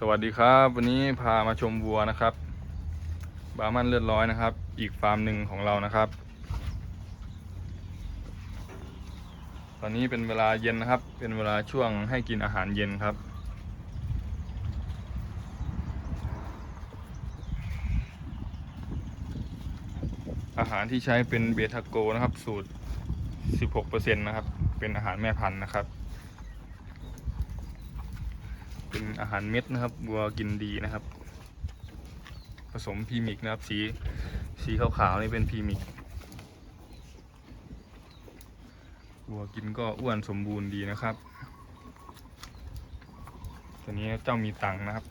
สวัสดีครับ วันนี้พามาชมวัวนะครับ บามันเลือดร้อยนะครับ อีกฟาร์มหนึ่งของเรานะครับ ตอนนี้เป็นเวลาเย็นนะครับ เป็นเวลาช่วงให้กินอาหารเย็นครับ อาหารที่ใช้เป็นเบทาโกนะครับ สูตร 16%นะครับ เป็นอาหารแม่พันธุ์นะครับ เป็นอาหารเม็ดนะครับวัวกินดีนะครับ ผสมพีมิกนะครับ สีสีขาวๆนี่เป็นพีมิกวัวกินก็อ้วนสมบูรณ์ดีนะครับ ตัวนี้เจ้ามีตังนะครับ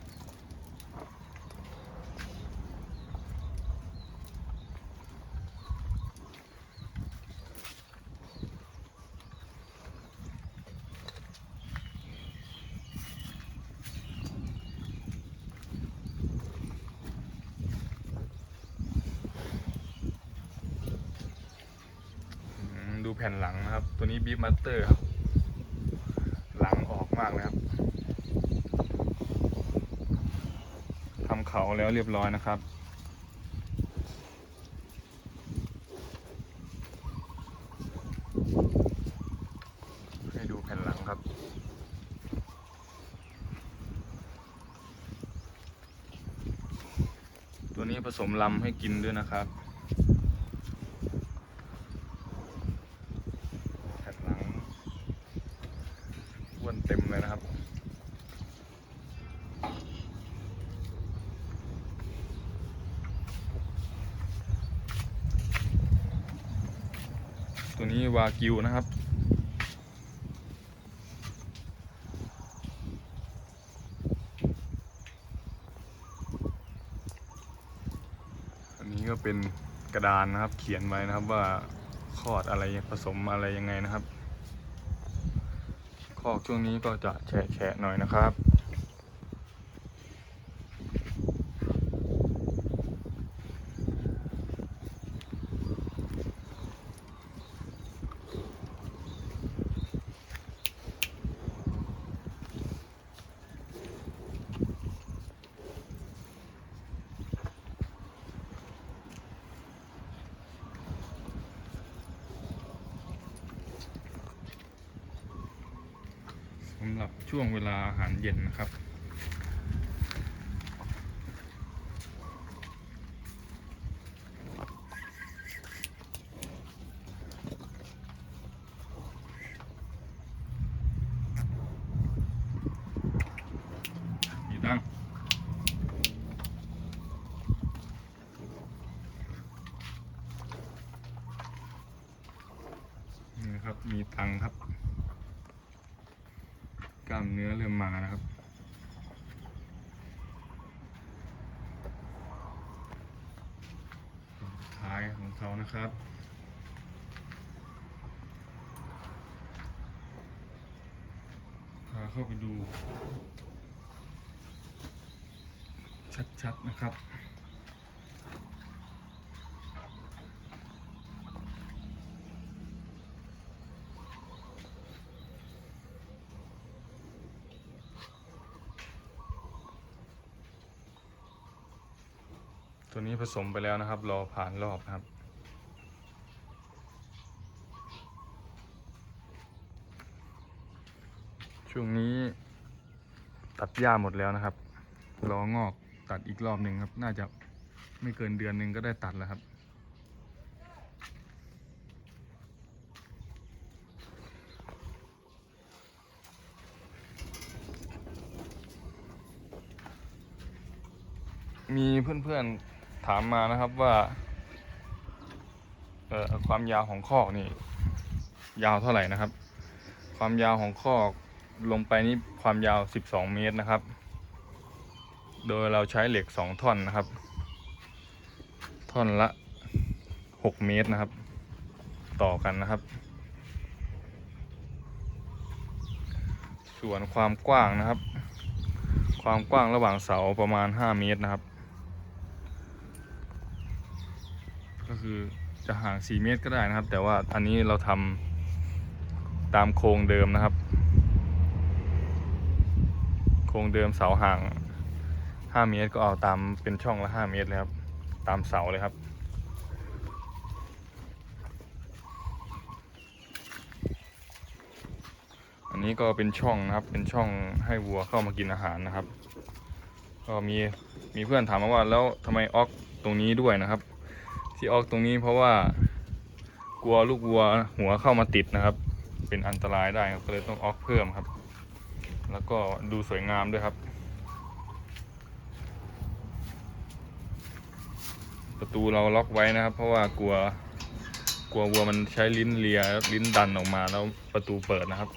แผ่นหลังนะครับ ตัวนี้บีฟมาสเตอร์ครับ หลังออกมากเลยครับทำเขาแล้วเรียบร้อยนะครับให้ดูแผ่นหลังครับตัวนี้ผสมลำให้กินด้วยนะครับ แผ่นหลังอ้วนเต็มเลยนะครับ ตั วากิวนะครับ อันนี้ก็เป็นกระดานนะครับ เขียนไว้นะครับว่าคลอดอะไรผสมอะไรยังไงนะครับคอกช่วงนี้ก็จะแฉะๆหน่อยนะครับ สำหรับช่วงเวลาอาหารเย็นนะครับมีตังนี่นะครับ มีตังค์ครับ ล้ามเนื้อเริ่มมานะครับ ท้ายของเขานะครับพาเข้าไปดู ชัดๆนะครับ ตัวนี้ผสมไปแล้วนะครับ รอผ่านรอบครับ ช่วงนี้ตัดหญ้าหมดแล้วนะครับ รองอกตัดอีกรอบหนึ่งครับ น่าจะไม่เกินเดือนหนึ่งก็ได้ตัดแล้วครับมีเพื่อนๆ ถามมานะครับว่าเอ่อความยาวของคอกนี่ ยาวเท่าไหร่นะครับ ความยาวของคอกลงไปนี่ความยาว 12 เมตรนะครับ โดยเราใช้เหล็ก 2 ท่อนนะครับ ท่อนละ 6 เมตรนะครับ ต่อกันนะครับ ส่วนความกว้างนะครับ ความกว้างระหว่างเสาประมาณ 5 เมตรนะครับ ก็ คือจะห่าง 4 เมตรก็ได้นะครับ แต่ว่าอันนี้เราทำตามโครงเดิมนะครับ โครงเดิมเสาห่างห้าเมตรก็เอาตามเป็นช่องละห้าเมตรเลยครับ ตามเสาเลยครับอันนี้ก็เป็นช่องนะครับ เป็นช่องให้วัวเข้ามากินอาหารนะครับ ก็มีมีเพื่อนถามมาว่าแล้วทำไมออกตรงนี้ด้วยนะครับ ที่ออกตรงนี้เพราะว่ากลัวลูกวัวหัวเข้ามาติดนะครับ เป็นอันตรายได้ครับก็เลยต้องออกเพิ่มครับ แล้วก็ดูสวยงามด้วยครับ ประตูเราล็อกไว้นะครับ เพราะว่ากลัวกลัววัวมันใช้ลิ้นเลียลิ้นดันออกมาแล้วประตูเปิดนะครับ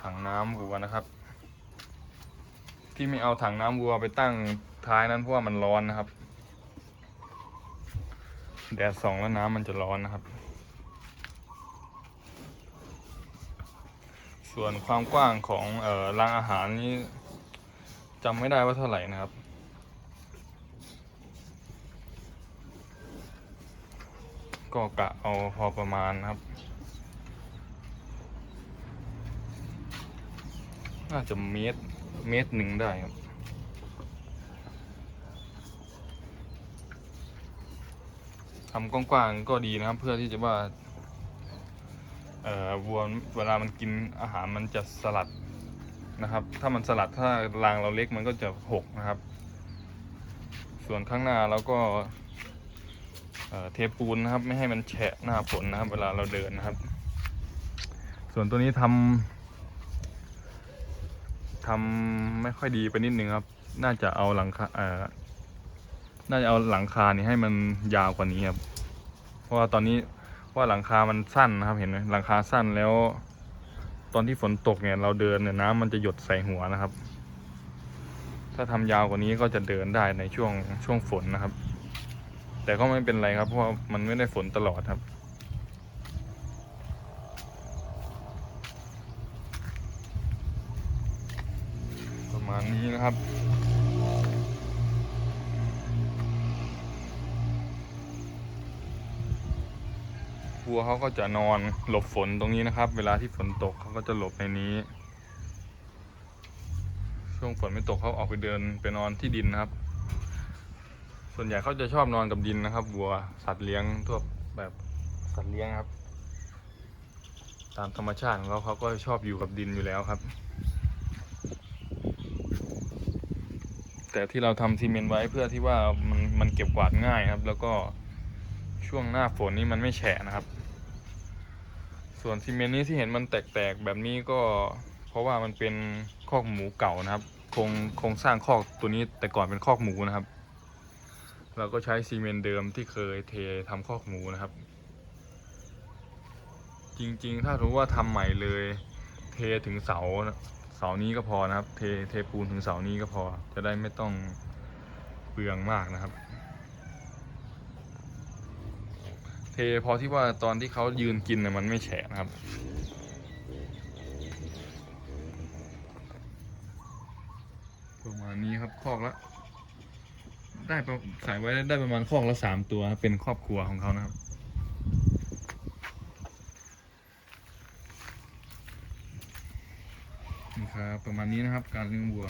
ถังน้ำวัวนะครับ ที่ไม่เอาถังน้ำวัวไปตั้งท้ายนั้นเพราะว่ามันร้อนนะครับ แดดส่องแล้วน้ำมันจะร้อนนะครับ ส่วนความกว้างของเอ่อรางอาหารนี้จำไม่ได้ว่าเท่าไหร่นะครับก็กะเอาพอประมาณนะครับ น่าจะเมตรเมตรหนึ่งได้ครับ ทำกว้างๆก็ดีนะครับ เพื่อที่จะว่าเอ่อวัวเวลามันกินอาหารมันจะสลัดนะครับ ถ้ามันสลัดถ้ารางเราเล็กมันก็จะหกนะครับ ส่วนข้างหน้าเราก็เทปูนนะครับ ไม่ให้มันแฉะหน้าฝนนะครับ เวลาเราเดินนะครับ ส่วนตัวนี้ทำทำไม่ค่อยดีไปนิดนึงครับ น่าจะเอาหลังคาเอ่อ น่าจะเอาหลังคานี่ให้มันยาวกว่านี้ครับ เพราะว่าตอนนี้ว่าหลังคามันสั้นนะครับเห็นไหมหลังคาสั้นแล้ว ตอนที่ฝนตกเนี่ย เราเดินเนี่ยน้ำมันจะหยดใส่หัวนะครับ ถ้าทำยาวกว่านี้ก็จะเดินได้ในช่วงช่วงฝนนะครับ แต่ก็ไม่เป็นไรครับ เพราะว่ามันไม่ได้ฝนตลอดครับประมาณนี้นะครับ วัวเขาก็จะนอนหลบฝนตรงนี้นะครับ เวลาที่ฝนตกเขาก็จะหลบในนี้ ช่วงฝนไม่ตกเขาออกไปเดินไปนอนที่ดินนะครับ ส่วนใหญ่เขาจะชอบนอนกับดินนะครับวัวสัตว์เลี้ยงทั่วแบบสัตว์เลี้ยงครับ ตามธรรมชาติของเขาเขาก็ชอบอยู่กับดินอยู่แล้วครับ แต่ที่เราทำซีเมนต์ไว้เพื่อที่ว่ามันมันเก็บกวาดง่ายครับ แล้วก็ช่วงหน้าฝนนี่มันไม่แฉะนะครับ ส่วนซีเมนต์นี้ที่เห็นมันแตกๆแบบนี้ก็เพราะว่ามันเป็นคอกหมูเก่านะครับโครงโครงสร้างคอกตัวนี้แต่ก่อนเป็นคอกหมูนะครับ เราก็ใช้ซีเมนต์เดิมที่เคยเททำคอกหมูนะครับ จริงๆ ถ้ารู้ว่าทำใหม่เลย เทถึงเสาเสานี้ก็พอนะครับ เทเทปูนถึงเสานี้ก็พอ จะได้ไม่ต้องเปลืองมากนะครับ เทพอที่ว่าตอนที่เขายืนกินน่ะมันไม่แฉะนะครับ ประมาณนี้ครับคอกละได้ใส่ไว้ได้ประมาณคอกละสามตัวเป็นครอบครัวของเขานะครับนี่ครับประมาณนี้นะครับ การเลี้ยงวัว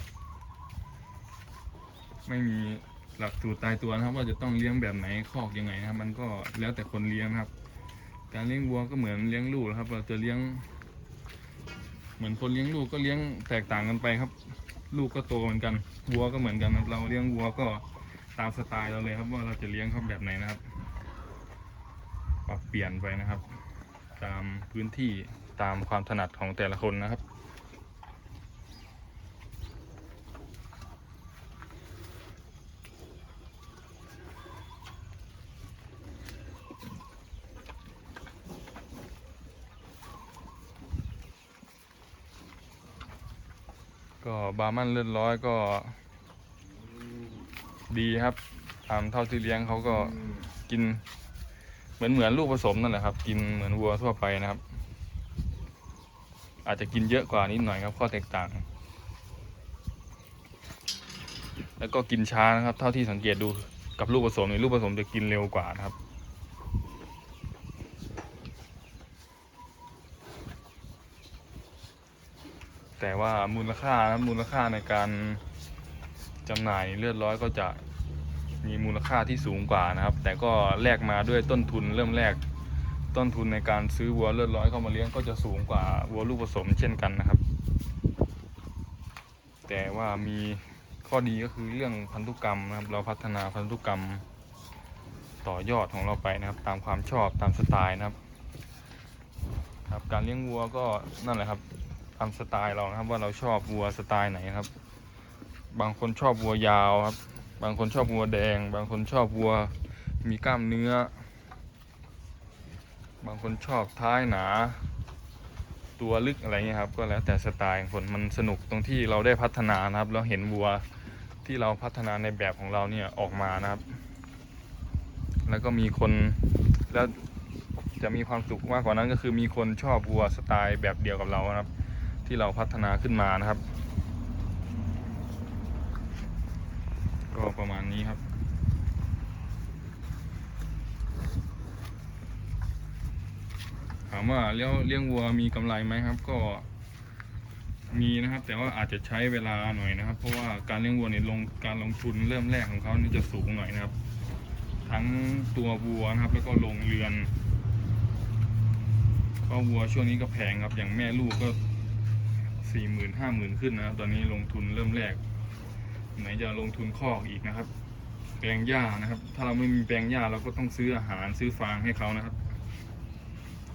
ไม่มี หลักสูตรตายตัวนะครับ ว่าจะต้องเลี้ยงแบบไหนคอกยังไงนะครับ มันก็แล้วแต่คนเลี้ยงนะครับ การเลี้ยงวัวก็เหมือนเลี้ยงลูกครับ เราจะเลี้ยง เหมือนคนเลี้ยงลูกก็เลี้ยงแตกต่างกันไปครับ ลูกก็โตเหมือนกันวัวก็เหมือนกันครับ เราเลี้ยงวัวก็ตามสไตล์เราเลยครับ ว่าเราจะเลี้ยงเขาแบบไหนนะครับ ปรับเปลี่ยนไปนะครับ ตามพื้นที่ตามความถนัดของแต่ละคนนะครับ ก็บาร์มันเลือดร้อยก็ดีครับตามเท่าที่เลี้ยงเขาก็กิน เหมือนเหมือนลูกผสมนั่นแหละครับ กินเหมือนวัวทั่วไปนะครับ อาจจะกินเยอะกว่านิดหน่อยครับ ข้อแตกต่าง แล้วก็กินช้านะครับ เท่าที่สังเกตดูกับลูกผสมเนี่ยลูกผสมจะกินเร็วกว่านะครับ แต่ว่ามูลค่านะมูลค่าในการจำหน่ายเลือดร้อยก็จะมีมูลค่าที่สูงกว่านะครับ แต่ก็แลกมาด้วยต้นทุนเริ่มแรกต้นทุนในการซื้อวัวเลือดร้อยเข้ามาเลี้ยงก็จะสูงกว่าวัวลูกผสมเช่นกันนะครับ แต่ว่ามีข้อดีก็คือเรื่องพันธุกรรมนะครับ เราพัฒนาพันธุกรรมต่อยอดของเราไปนะครับ ตามความชอบตามสไตล์นะครับครับ การเลี้ยงวัวก็นั่นแหละครับ ตามสไตล์เรานะครับ ว่าเราชอบวัวสไตล์ไหนครับ บางคนชอบวัวยาวครับ บางคนชอบวัวแดง บางคนชอบวัวมีกล้ามเนื้อ บางคนชอบท้ายหนา ตัวลึกอะไรเงี้ยครับ ก็แล้วแต่สไตล์ของคนมันสนุกตรงที่เราได้พัฒนานะครับแล้วเห็นวัวที่เราพัฒนาในแบบของเราเนี่ยออกมานะครับ แล้วก็มีคนแล้วจะมีความสุขมากกว่านั้นก็คือมีคนชอบวัวสไตล์แบบเดียวกับเรานะครับ ที่เราพัฒนาขึ้นมานะครับ ก็ประมาณนี้ครับ ถามว่าเลี้ยงเลี้ยงวัวมีกำไรไหมครับ ก็มีนะครับ แต่ว่าอาจจะใช้เวลาหน่อยนะครับ เพราะว่าการเลี้ยงวัวเนี่ยลงการลงทุนเริ่มแรกของเขานี่จะสูงหน่อยนะครับ ทั้งตัววัวนะครับ แล้วก็ลงเรือนก็วัวช่วงนี้ก็แพงครับ อย่างแม่ลูกก็ สี่หมื่นห้าหมื่นขึ้นนะครับ ตอนนี้ลงทุนเริ่มแรก ไหนจะลงทุนคอกอีกนะครับ แปลงหญ้านะครับ ถ้าเราไม่มีแปลงหญ้าเราก็ต้องซื้ออาหารซื้อฟางให้เขานะครับ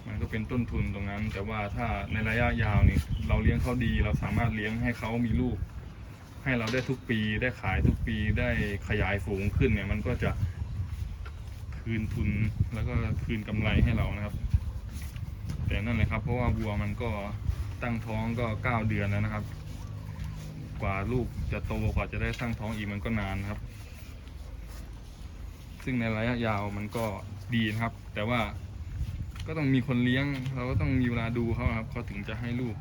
มันก็เป็นต้นทุนตรงนั้น แต่ว่าถ้าในระยะยาวนี่เราเลี้ยงเขาดี เราสามารถเลี้ยงให้เขามีลูก ให้เราได้ทุกปีได้ขายทุกปีได้ขยายฝูงขึ้นเนี่ย มันก็จะคืนทุนแล้วก็คืนกำไรให้เรานะครับ แต่นั่นแหละครับ เพราะว่าวัวมันก็ ตั้งท้องก็เก้าเดือนแล้วนะครับ กว่าลูกจะโตกว่าจะได้ตั้งท้องอีกมันก็นานครับ ซึ่งในระยะยาวมันก็ดีนะครับ แต่ว่าก็ต้องมีคนเลี้ยง เราก็ต้องมีเวลาดูเขาครับเขาถึงจะให้ลูก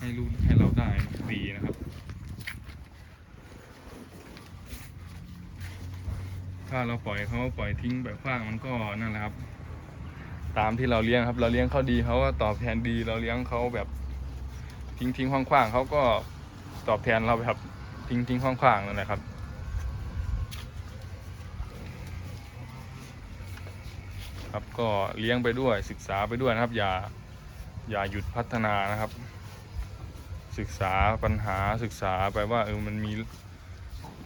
ให้ลูกให้เราได้ดีนะครับ ถ้าเราปล่อยเขาปล่อยทิ้งแบบขว้างมันก็นั่นแหละครับ ตามที่เราเลี้ยงครับ เราเลี้ยงเขาดีเขาก็ตอบแทนดี เราเลี้ยงเขาแบบทิ้งทิ้งขว้างขว้างๆเขาก็ตอบแทนเราแบบทิ้งทิ้งขว้างขว้างๆนั่นแหละครับครับก็เลี้ยงไปด้วยศึกษาไปด้วยนะครับ อย่าอย่าหยุดพัฒนานะครับ ศึกษาปัญหาศึกษาไปว่าเออมันมี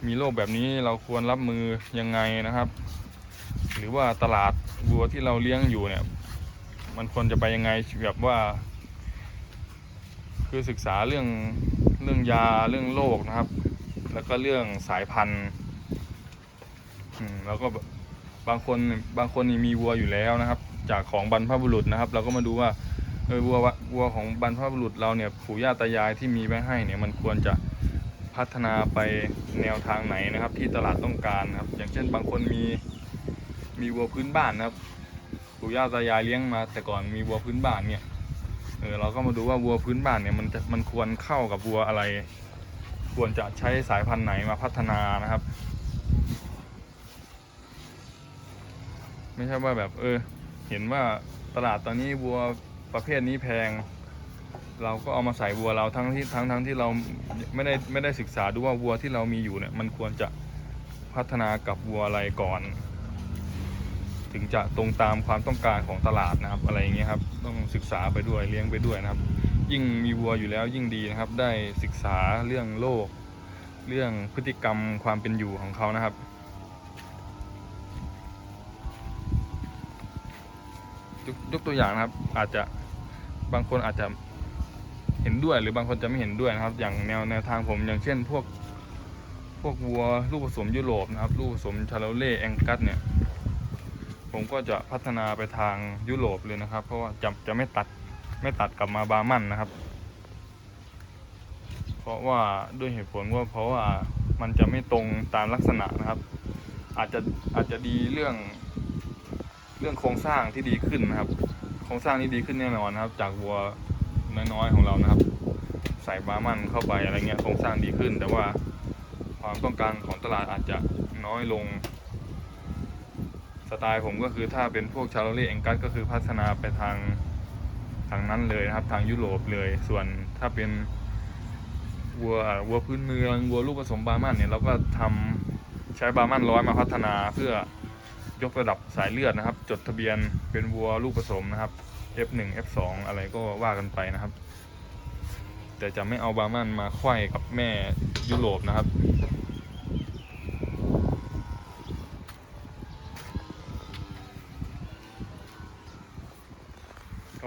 มีโรคแบบนี้เราควรรับมือยังไงนะครับ หรือว่าตลาดวัวที่เราเลี้ยงอยู่เนี่ย มันควรจะไปยังไงแบบว่า คือศึกษาเรื่องเรื่องยาเรื่องโรคนะครับ แล้วก็เรื่องสายพันธุ์อืมแล้วก็บางคนบางคนนี่มีวัวอยู่แล้วนะครับ จากของบรรพบุรุษนะครับ เราก็มาดูว่าเออวัววัวของบรรพบุรุษเราเนี่ยปู่ย่าตายายที่มีไว้ให้เนี่ยมันควรจะพัฒนาไปแนวทางไหนนะครับ ที่ตลาดต้องการนะครับ อย่างเช่นบางคนมี มีวัวพื้นบ้านนะครับปู่ย่าตายายเลี้ยงมา แต่ก่อนมีวัวพื้นบ้านเนี่ยเออเราก็มาดูว่าวัวพื้นบ้านเนี่ยมันจะมันควรเข้ากับวัวอะไร ควรจะใช้สายพันธุ์ไหนมาพัฒนานะครับ ไม่ใช่ว่าแบบเออ เห็นว่าตลาดตอนนี้วัวประเภทนี้แพง เราก็เอามาใส่วัวเราทั้งที่ทั้งทั้งที่เราไม่ได้ไม่ได้ศึกษาดูว่าวัวที่เรามีอยู่เนี่ยมันควรจะพัฒนากับวัวอะไรก่อน ถึงจะตรงตามความต้องการของตลาดนะครับ อะไรอย่างเงี้ยครับต้องศึกษาไปด้วยเลี้ยงไปด้วยนะครับ ยิ่งมีวัวอยู่แล้วยิ่งดีนะครับ ได้ศึกษาเรื่องโลก เรื่องพฤติกรรมความเป็นอยู่ของเขานะครับยกยกตัวอย่างนะครับ อาจจะบางคนอาจจะเห็นด้วยหรือบางคนจะไม่เห็นด้วยนะครับ อย่างแนวแนวทางผมอย่างเช่น พวกพวกวัวลูกผสมยุโรปนะครับ ลูกผสมชาโลเล่แองกัสเนี่ย ผมก็จะพัฒนาไปทางยุโรปเลยนะครับ เพราะว่าจะจะไม่ตัดไม่ตัดกลับมาบามันนะครับ เพราะว่าด้วยเหตุผลว่าเพราะว่ามันจะไม่ตรงตามลักษณะนะครับ อาจจะอาจจะดีเรื่อง เรื่องโครงสร้างที่ดีขึ้นนะครับ โครงสร้างนี้ดีขึ้นแน่นอนนะครับ จากวัวน้อยๆของเรานะครับ ใส่บามันเข้าไปอะไรเงี้ยโครงสร้างดีขึ้น แต่ว่าความต้องการของตลาดอาจจะน้อยลง ไตล์ผมก็คือถ้าเป็นพวกชาโลเล่เองกัสก็คือพัฒนาไปทางทางนั้นเลยนะครับ ทางยุโรปเลย ส่วนถ้าเป็นวัววัวพื้นเมืองวัวลูกผสมบาร์มันเนี่ยเราก็ทำใช้บาร์มันร้อยมาพัฒนาเพื่อยกระดับสายเลือดนะครับ จดทะเบียนเป็นวัวลูกผสมนะครับ F1 F2 อะไรก็ว่ากันไปนะครับ แต่จะไม่เอาบาร์มันมาไขว้กับแม่ยุโรปนะครับ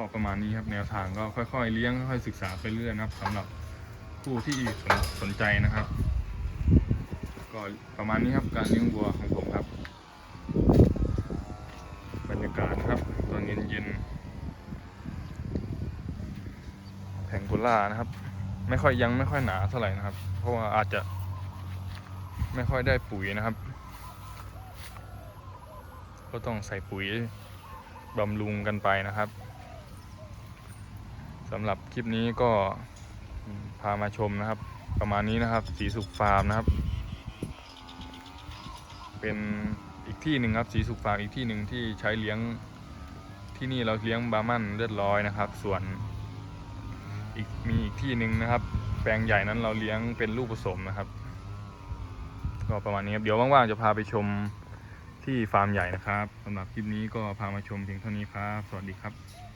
ก็ประมาณนี้ครับแนวทางก็ค่อยๆเลี้ยงค่อยๆศึกษาไปเรื่อยนะครับสำหรับผู้ที่สนสนใจนะครับ ก็ประมาณนี้ครับการเลี้ยงวัวของผมครับ บรรยากาศนะครับตอนเย็นๆแผงโกล่านะครับ ไม่ค่อยยังไม่ค่อยหนาเท่าไหร่นะครับ เพราะว่าอาจจะไม่ค่อยได้ปุ๋ยนะครับ ก็ต้องใส่ปุ๋ยบำรุงกันไปนะครับ สำหรับคลิปนี้ก็พามาชมนะครับ ประมาณนี้นะครับ สีสุขฟาร์มนะครับ เป็นอีกที่หนึ่งครับ สีสุขฟาร์มอีกที่หนึ่งที่ใช้เลี้ยงที่นี่เราเลี้ยงบาร์มันเลือดร้อยนะครับ ส่วนอีกมีอีกที่หนึ่งนะครับ แปลงใหญ่นั้นเราเลี้ยงเป็นลูกผสมนะครับ ก็ประมาณนี้ครับเดี๋ยวว่างๆจะพาไปชมที่ฟาร์มใหญ่นะครับสำหรับคลิปนี้ก็พามาชมเพียงเท่านี้ครับ สวัสดีครับ